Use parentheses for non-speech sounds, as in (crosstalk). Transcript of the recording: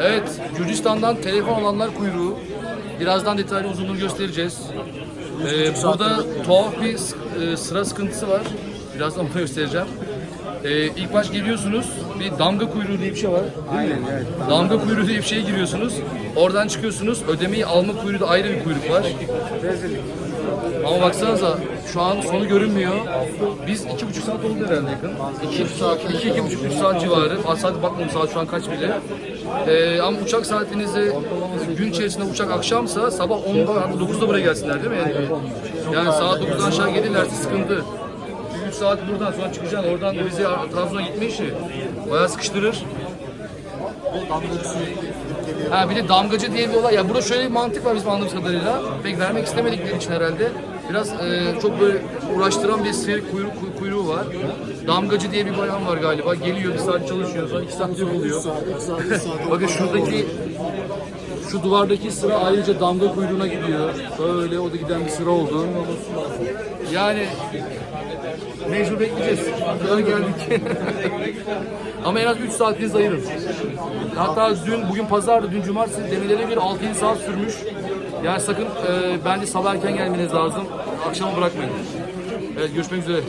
Evet, Gürcistan'dan telefon alanlar kuyruğu. Birazdan detaylı uzunluğu göstereceğiz. Ee, burada tuhaf bir e, sıra sıkıntısı var. Birazdan onu göstereceğim. Ee, ilk baş geliyorsunuz, bir damga kuyruğu diye bir şey var. Aynen, evet. Damga kuyruğu diye bir şeye giriyorsunuz. Oradan çıkıyorsunuz, ödemeyi alma kuyruğu da ayrı bir kuyruk var. Ama baksanıza şu an sonu görünmüyor. Biz iki buçuk saat oldu herhalde yakın. İki, saat, iki, iki buçuk, üç saat civarı. Saat bakmadım saat şu an kaç bile. Ee, ama uçak saatinizi gün içerisinde uçak akşamsa sabah 10'da hatta 9'da buraya gelsinler değil mi? Yani, yani saat 9'dan aşağı gelirlerse sıkıntı. Çünkü 3 saat buradan sonra çıkacaksın. Oradan bizi Trabzon'a gitme işi. Bayağı sıkıştırır. Ha bir de damgacı diye bir olay. Ya burada şöyle bir mantık var bizim anladığımız kadarıyla. Pek vermek istemedikleri için herhalde. Biraz e, çok böyle uğraştıran bir sivri kuyruk, kuy- kuyruğu var. Damgacı diye bir bayan var galiba. Geliyor bir saat çalışıyor sonra iki saat yok. Bakın şuradaki şu duvardaki sıra ayrıca damga kuyruğuna gidiyor. Böyle o da giden bir sıra oldu. Yani mecbur bekleyeceğiz. Kadar geldik. (laughs) Ama en az 3 saatinizi ayırın. Hatta dün, bugün pazardı, dün cumartesi demeleri bir 6-7 saat sürmüş. Yani sakın e, bence sabah erken gelmeniz lazım. Akşama bırakmayın. Evet görüşmek üzere.